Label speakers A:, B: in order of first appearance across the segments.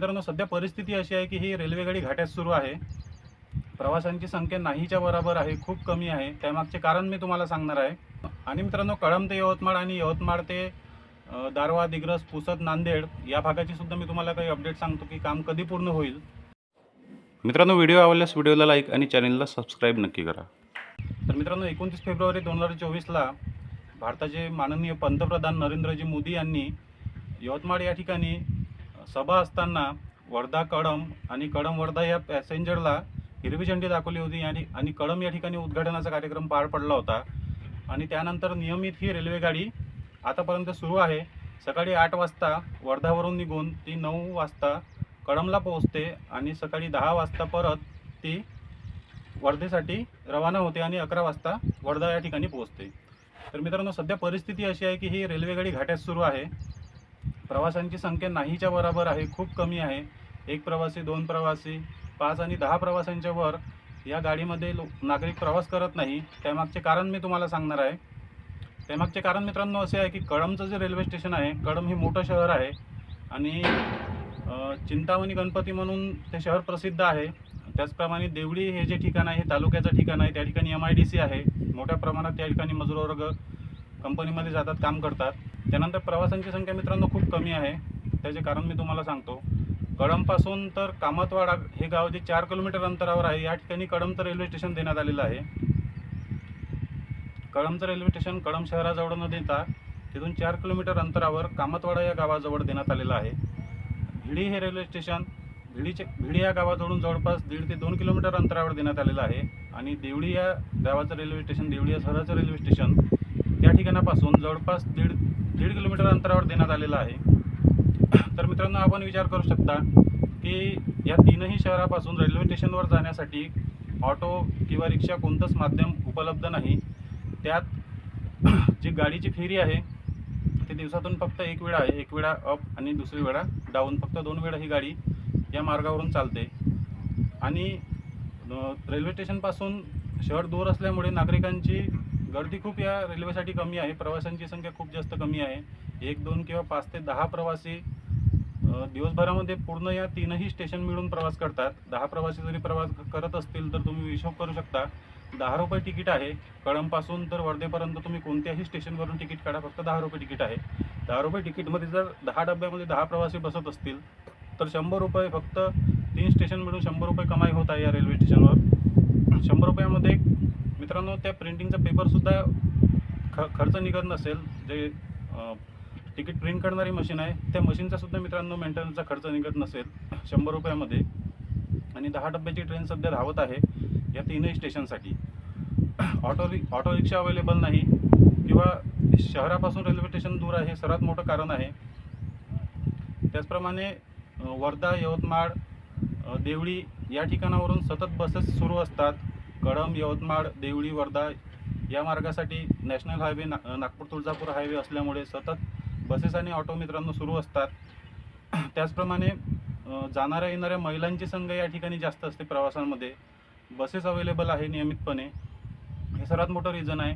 A: मित्रांनो सध्या परिस्थिती अशी आहे की ही रेल्वेगाडी घाट्यात सुरू आहे. प्रवाशांची संख्या नाहीच्या बरोबर आहे खूप कमी आहे. त्यामागचे कारण मी तुम्हाला सांगणार आहे. आणि मित्रांनो कळंब ते यवतमाळ आणि यवतमाळ ते दारवा दिग्रस पुसद नांदेड या भागाची सुद्धा मी तुम्हाला काही अपडेट सांगतो की काम कधी पूर्ण होईल. मित्रांनो व्हिडिओ आवडल्यास व्हिडिओला लाईक आणि चॅनलला सबस्क्राईब नक्की करा. तर मित्रांनो एकोणतीस फेब्रुवारी दोन हजार चोवीसला भारताचे माननीय पंतप्रधान नरेंद्रजी मोदी यांनी यवतमाळ या ठिकाणी सभा असताना वर्धा कळम आणि कळम वर्धा या पॅसेंजरला हिरवी झेंडी दाखवली होती आणि आणि कळम या ठिकाणी उद्घाटनाचा कार्यक्रम पार पडला होता. आणि त्यानंतर नियमित ही रेल्वेगाडी आतापर्यंत सुरू आहे. सकाळी आठ वाजता वर्धावरून निघून ती नऊ वाजता कळमला पोहोचते आणि सकाळी दहा वाजता परत ती वर्धेसाठी रवाना होते आणि अकरा वाजता वर्धा या ठिकाणी पोहोचते. तर मित्रांनो सध्या परिस्थिती अशी आहे की ही रेल्वेगाडी घाट्यात सुरू आहे. प्रवाशांची संख्या नाहीच्या बरोबर आहे खूप कमी आहे. एक प्रवासी दोन प्रवासी पाच आणि दहा प्रवाशांच्या वर या गाडीमध्ये लो नागरिक प्रवास करत नाही. त्यामागचे कारण मी तुम्हाला सांगणार आहे. त्यामागचे कारण मित्रांनो असे आहे की कळमचं जे रेल्वे स्टेशन आहे कळम हे मोठं शहर आहे आणि चिंतामणी गणपती म्हणून ते शहर प्रसिद्ध आहे. त्याचप्रमाणे देवळी हे जे ठिकाण आहे हे तालुक्याचं ठिकाण आहे. त्या ठिकाणी एम आय डी सी आहे. मोठ्या प्रमाणात त्या ठिकाणी मजूरवर्ग कंपनीमध्ये जातात काम करतात. त्यानंतर प्रवाशांची संख्या मित्रांनो खूप कमी आहे. त्याचे कारण मी तुम्हाला सांगतो. कळंबपासून तर कामतवाडा हे गाव जे चार किलोमीटर अंतरावर आहे या ठिकाणी कळंबचं रेल्वे स्टेशन देण्यात आलेलं आहे. कळंबचं रेल्वे स्टेशन कळंब शहराजवळ न देता तिथून चार किलोमीटर अंतरावर कामतवाडा या गावाजवळ देण्यात आलेलं आहे. भिडी हे रेल्वे स्टेशन भिडीचे भिडी या गावाजवळून जवळपास दीड ते दोन किलोमीटर अंतरावर देण्यात आलेलं आहे. आणि देवळी या गावाचं रेल्वे स्टेशन देवळी या शहराचं रेल्वे स्टेशन ठिकाणापासून जवळपास दीड दीड किलोमीटर अंतरावर देण्यात आलेला आहे. तर मित्रांनो आपण विचार करू शकता की या तीनही शहरापासून रेल्वे स्टेशनवर जाण्यासाठी ऑटो किंवा रिक्षा कोणतंच माध्यम उपलब्ध नाही. त्यात जी गाडीची फेरी आहे ती दिवसातून फक्त एक वेळा आहे. एक वेळा अप आणि दुसरी वेळा डाऊन फक्त दोन वेळा ही गाडी या मार्गावरून चालते. आणि रेल्वे स्टेशनपासून शहर दूर असल्यामुळे नागरिकांची गर्दी खूप या रेल्वेसाठी कमी आहे. प्रवाशांची संख्या खूप जास्त कमी आहे. एक दोन किंवा पाच ते दहा प्रवासी दिवसभरामध्ये पूर्ण या तीनही स्टेशन मिळून प्रवास करतात. दहा प्रवासी जरी प्रवास करत असतील तर तुम्ही हिशोब करू शकता. दहा रुपये तिकीट आहे. कळंबपासून तर वर्धेपर्यंत तुम्ही कोणत्याही स्टेशनवरून तिकीट काढा. फक्त दहा रुपये तिकीट आहे. दहा रुपये तिकीटमध्ये जर दहा डब्यामध्ये दहा प्रवासी बसत असतील तर शंभर रुपये फक्त तीन स्टेशन मिळून शंभर रुपये कमाई होत आहे या रेल्वे स्टेशनवर. शंभर रुपयामध्ये मित्रांनो त्या प्रिंटिंगचा पेपरसुद्धा ख खर्च निघत नसेल. जे तिकीट प्रिंट करणारी मशीन आहे त्या मशीनचासुद्धा मित्रांनो मेंटेनन्सचा खर्च निघत नसेल. शंभर रुपयामध्ये. आणि दहा डब्याची ट्रेन सध्या धावत आहे या तीनही स्टेशनसाठी ऑटो रि ऑटो रिक्षा अवेलेबल नाही किंवा शहरापासून रेल्वे स्टेशन दूर आहे सर्वात मोठं कारण आहे. त्याचप्रमाणे वर्धा यवतमाळ देवळी या ठिकाणावरून सतत बसेस सुरू असतात. कळंब यवतमाळ देवळी वर्धा या मार्गासाठी नॅशनल हायवे ना नागपूर तुळजापूर हायवे असल्यामुळे सतत बसेस आणि ऑटो मित्रांनो सुरू असतात. त्याचप्रमाणे जाणाऱ्या येणाऱ्या महिलांची संख्या या ठिकाणी जास्त असते प्रवासांमध्ये. बसेस अवेलेबल आहे नियमितपणे. हे सर्वात मोठं रिझन आहे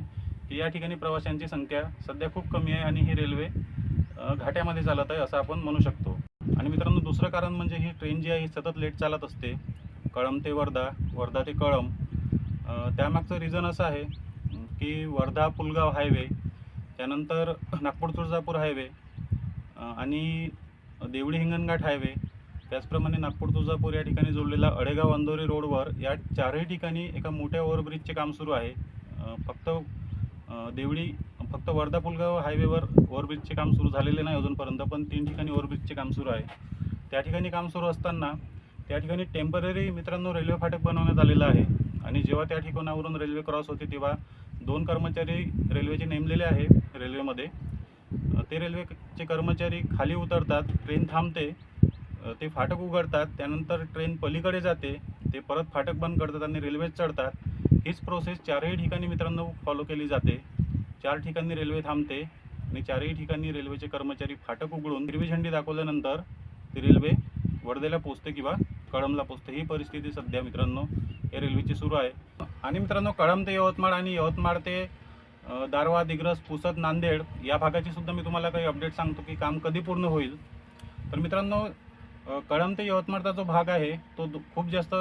A: की या ठिकाणी प्रवाशांची संख्या सध्या खूप कमी आहे आणि ही रेल्वे घाट्यामध्ये चालत आहे असं आपण म्हणू शकतो. आणि मित्रांनो दुसरं कारण म्हणजे ही ट्रेन जी आहे ही सतत लेट चालत असते. कळंब ते वर्धा वर्धा ते कळंब. त्यामागचं रिझन असं आहे की वर्धा पुलगाव हायवे त्यानंतर नागपूर तुळजापूर हायवे आणि देवळी हिंगणघाट हायवे त्याचप्रमाणे नागपूर तुळजापूर या ठिकाणी जोडलेला अडेगाव अंदोरी रोडवर या चारही ठिकाणी एका मोठ्या ओव्हरब्रिजचे काम सुरू आहे. फक्त देवळी फक्त वर्धा पुलगाव हायवेवर ओव्हरब्रिजचे काम सुरू झालेले नाही अजूनपर्यंत पण तीन ठिकाणी ओव्हरब्रिजचे काम सुरू आहे. त्या ठिकाणी काम सुरू असताना त्या ठिकाणी टेंपररी मित्रांनो रेल्वे फाटक बनवण्यात आलेलं आहे. आणि जेव्हा त्या ठिकाणावरून रेल्वे क्रॉस होते तेव्हा दोन कर्मचारी रेल्वेचे नेमलेले आहे रेल्वेमध्ये. ते रेल्वेचे कर्मचारी खाली उतरतात ट्रेन थांबते ते फाटक उघडतात त्यानंतर ट्रेन पलीकडे जाते ते परत फाटक बंद करतात आणि रेल्वेत चढतात. हीच प्रोसेस चारही ठिकाणी मित्रांनो फॉलो केली जाते. चार ठिकाणी रेल्वे थांबते आणि चारही ठिकाणी रेल्वेचे कर्मचारी फाटक उघडून हिरवी झेंडी दाखवल्यानंतर ती रेल्वे वर्धेला पोचते किंवा कळंबला पोचते. ही परिस्थिती सध्या मित्रांनो या रेल्वेची सुरू आहे. आणि मित्रांनो कळंब ते यवतमाळ आणि यवतमाळ ते दारवा दिग्रस पुसद नांदेड या भागाची सुद्धा मी तुम्हाला काही अपडेट सांगतो की काम कधी पूर्ण होईल. तर मित्रांनो कळम कळंब ते यवतमाळचा जो भाग आहे तो खूप जास्त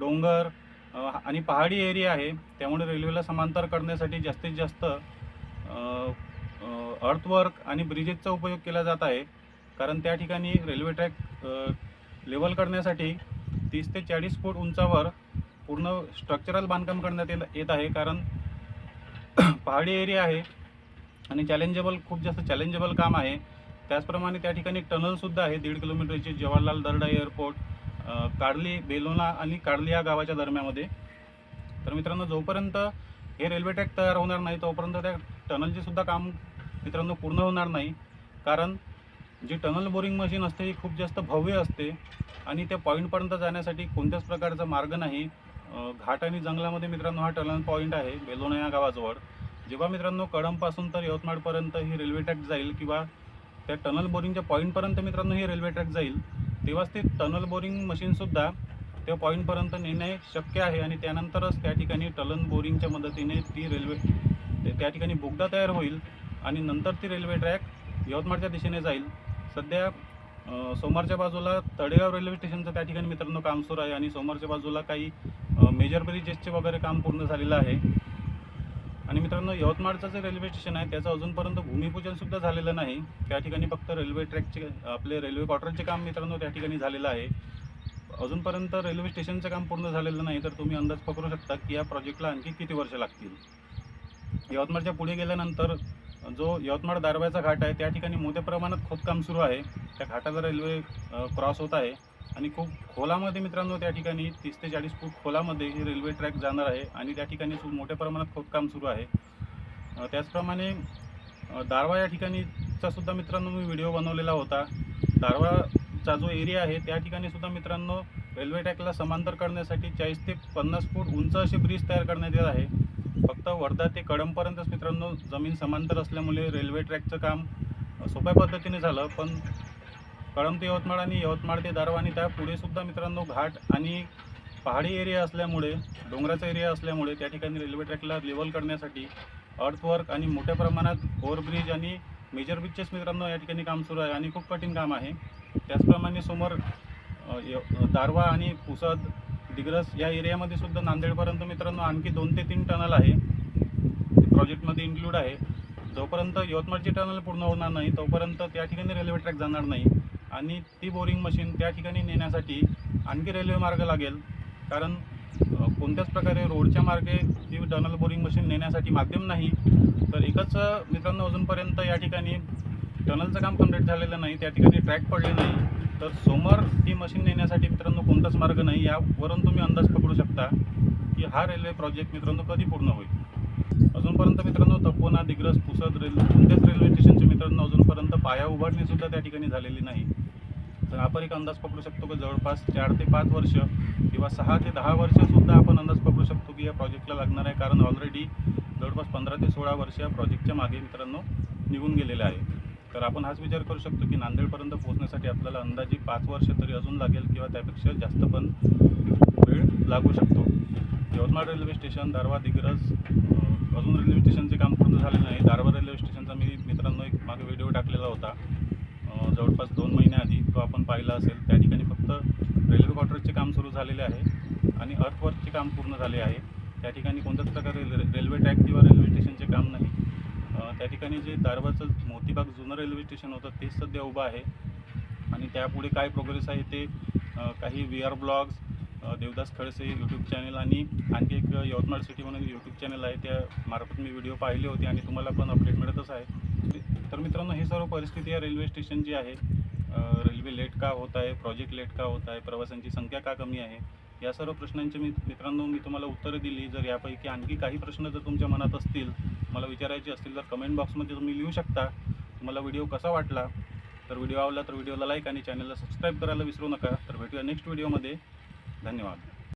A: डोंगर आणि पहाडी एरिया आहे. त्यामुळे रेल्वेला समांतर करण्यासाठी जास्तीत जास्त अर्थवर्क आणि ब्रिजेसचा उपयोग केला जात आहे. कारण त्या ठिकाणी रेल्वे ट्रॅक लेवल करण्यासाठी तीस ते चाळीस फूट उंचावर पूर्ण स्ट्रक्चरल बांधकाम करण्यात येत आहे. कारण पहाडी एरिया आहे आणि चॅलेंजेबल खूप जास्त चॅलेंजेबल काम आहे. त्याचप्रमाणे त्या ठिकाणी टनलसुद्धा आहे. दीड किलोमीटरची जवाहरलाल दर्डा एअरपोर्ट अ, कार्ली बेलोना आणि कार्ली या गावाच्या दरम्यामध्ये तर मित्रांनो जोपर्यंत हे रेल्वे ट्रॅक तयार होणार नाही तोपर्यंत त्या टनलचे सुद्धा काम मित्रांनो पूर्ण होणार नाही. कारण जी टनल बोरिंग मशीन असते ही खूप जास्त भव्य असते. आणि त्या पॉईंटपर्यंत जाण्यासाठी कोणत्याच प्रकारचा मार्ग नाही. घाट आणि जंगलामध्ये मित्रांनो हा टनल पॉईंट आहे बेलोणा या गावाजवळ. जेव्हा मित्रांनो कळंबपासून तर यवतमाळपर्यंत ही रेल्वे ट्रॅक जाईल किंवा त्या टनल बोरिंगच्या पॉईंटपर्यंत मित्रांनो ही रेल्वे ट्रॅक जाईल तेव्हाच ती टनल बोरिंग मशीनसुद्धा त्या पॉईंटपर्यंत नेणे शक्य आहे. आणि त्यानंतरच त्या ठिकाणी टनल बोरिंगच्या मदतीने ती रेल्वे त्या ठिकाणी बोगदा तयार होईल. आणि नंतर ती रेल्वे ट्रॅक यवतमाळच्या दिशेने जाईल. सध्या अ, सोमवारच्या बाजूला तळेगाव रेल्वे स्टेशनचं त्या ठिकाणी मित्रांनो काम सुरू आहे आणि सोमवारच्या बाजूला काही मेजर ब्रिजेसचे वगैरे काम पूर्ण झालेलं आहे. आणि मित्रांनो यवतमाळचं जे रेल्वे स्टेशन आहे त्याचं अजूनपर्यंत भूमिपूजनसुद्धा झालेलं नाही. त्या ठिकाणी फक्त रेल्वे ट्रॅकचे आपले रेल्वे क्वार्टरचे काम मित्रांनो त्या ठिकाणी झालेलं आहे. अजूनपर्यंत रेल्वे स्टेशनचं काम पूर्ण झालेलं नाही तर तुम्ही अंदाज पकडू शकता की या प्रोजेक्टला आणखी किती वर्ष लागतील? यवतमाळच्या पुढे गेल्यानंतर जो यवतमाळ दारव्याचा घाट आहे त्या ठिकाणी मोठ्या प्रमाणात खोदकाम सुरू आहे. त्या घाटाचा रेल्वे क्रॉस होत आहे. आणि खूप खोलामध्ये मित्रांनो त्या ठिकाणी तीस ते चाळीस फूट खोलामध्ये ही रेल्वे ट्रॅक जाणार आहे. आणि त्या ठिकाणी सु मोठ्या प्रमाणात खोदकाम सुरू आहे. त्याचप्रमाणे दारवा या ठिकाणीचा सुद्धा मित्रांनो मी व्हिडिओ बनवलेला होता. दारवाचा जो एरिया आहे त्या ठिकाणी सुद्धा मित्रांनो रेल्वे ट्रॅकला समांतर करण्यासाठी चाळीस ते पन्नास फूट उंच असे ब्रिज तयार करण्यात येत आहे. फक्त वर्धा ते कळमपर्यंतच मित्रांनो जमीन समांतर असल्यामुळे रेल्वे ट्रॅकचं काम सोप्या पद्धतीने झालं पण कळम ते यवतमाळ आणि यवतमाळ ते दारवा त्या पुढेसुद्धा मित्रांनो घाट आणि पहाडी एरिया असल्यामुळे डोंगराचा एरिया असल्यामुळे त्या ठिकाणी रेल्वे ट्रॅकला लेवल करण्यासाठी अर्थवर्क आणि मोठ्या प्रमाणात ओव्हरब्रिज आणि मेजर ब्रिजचेच मित्रांनो या ठिकाणी काम सुरू आहे आणि खूप कठीण काम आहे. त्याचप्रमाणे समोर य- दारवा आणि पुसद दिग्रस या एरियामध्ये सुद्धा नांदेडपर्यंत मित्रांनो आणखी दोन ते तीन टनल आहे. प्रोजेक्टमध्ये इन्क्लूड आहे. जोपर्यंत यवतमाळची टनल पूर्ण होणार नाही तोपर्यंत त्या ठिकाणी रेल्वे ट्रॅक जाणार नाही. आणि ती बोरिंग मशीन त्या ठिकाणी नेण्यासाठी आणखी रेल्वे मार्ग लागेल. कारण कोणत्याच प्रकारे रोडच्या मार्गे ती टनल बोरिंग मशीन नेण्यासाठी माध्यम नाही. तर एकच मित्रांनो अजूनपर्यंत या ठिकाणी टनलचं काम कंप्लीट झालेलं नाही त्या ठिकाणी ट्रॅक पडले नाही. तर समोर ही मशीन नेण्यासाठी मित्रांनो कोणताच मार्ग नाही. यावरून तुम्ही अंदाज पकडू शकता की हा रेल्वे प्रोजेक्ट मित्रांनो कधी पूर्ण होईल. अजूनपर्यंत मित्रांनो तपोना दिग्रस पुसद रेल्वे कोणत्याच रेल्वे स्टेशनचे मित्रांनो अजूनपर्यंत पाया उभारणीसुद्धा त्या ठिकाणी झालेली नाही. तर आपण एक अंदाज पकडू शकतो की जवळपास चार ते पाच वर्ष किंवा सहा ते दहा वर्षसुद्धा आपण अंदाज पकडू शकतो की या प्रोजेक्टला लागणार आहे. कारण ऑलरेडी जवळपास पंधरा ते सोळा वर्ष या प्रोजेक्टच्या मागे मित्रांनो निघून गेलेले आहे. तर आपण हाच विचार करू शकतो की नांदेडपर्यंत पोहोचण्यासाठी आपल्याला अंदाजे पाच वर्ष तरी अजून लागेल किंवा त्यापेक्षा जास्त पण वेळ लागू शकतो. यवतमाळ रेल्वे स्टेशन दारवा दिग्रज अजून रेल्वे स्टेशनचे काम पूर्ण झालेलं नाही. दारवा रेल्वे स्टेशनचा मी मित्रांनो एक मागे व्हिडिओ टाकलेला होता. जवळपास दोन महिन्याआधी तो आपण पाहिला असेल. त्या ठिकाणी फक्त रेल्वे क्वार्टरचे काम सुरू झालेले आहे आणि अर्थवर्कचे काम पूर्ण झाले आहे. त्या ठिकाणी कोणत्याच प्रकारे रेल्वे ट्रॅक किंवा रेल्वे स्टेशनचे काम नाही अ, त्या ठिकाणी जे दारवाचं मोतीबाग जुनं रेल्वे स्टेशन होतं तेच सध्या उभं आहे. आणि त्यापुढे काय प्रोग्रेस आहे ते काही V R blogs Devdas Khadse YouTube channel आणि आणखी एक यवतमाळ सिटी म्हणून यूट्यूब चॅनल आहे त्यामार्फत मी व्हिडिओ पाहिले होते आणि तुम्हाला पण अपडेट मिळतच आहे. तर मित्रांनो ही सर्व परिस्थिती या रेल्वे स्टेशन जी आहे. रेल्वे लेट का होत आहे प्रोजेक्ट लेट का होत आहे प्रवाशांची संख्या का कमी आहे? या सर्व प्रश्नांचे मी मित्रांनो मी तुम्हाला उत्तरं दिली. जर यापैकी आणखी काही प्रश्न जर तुमच्या मनात असतील मला विचारायचे असतील तर कमेंट बॉक्समध्ये तुम्ही लिहू शकता. तुम्हाला व्हिडिओ कसा वाटला? तर व्हिडिओ आवडला तर व्हिडिओला लाईक आणि चॅनलला सबस्क्राईब करायला विसरू नका. तर भेटूया नेक्स्ट व्हिडिओमध्ये धन्यवाद.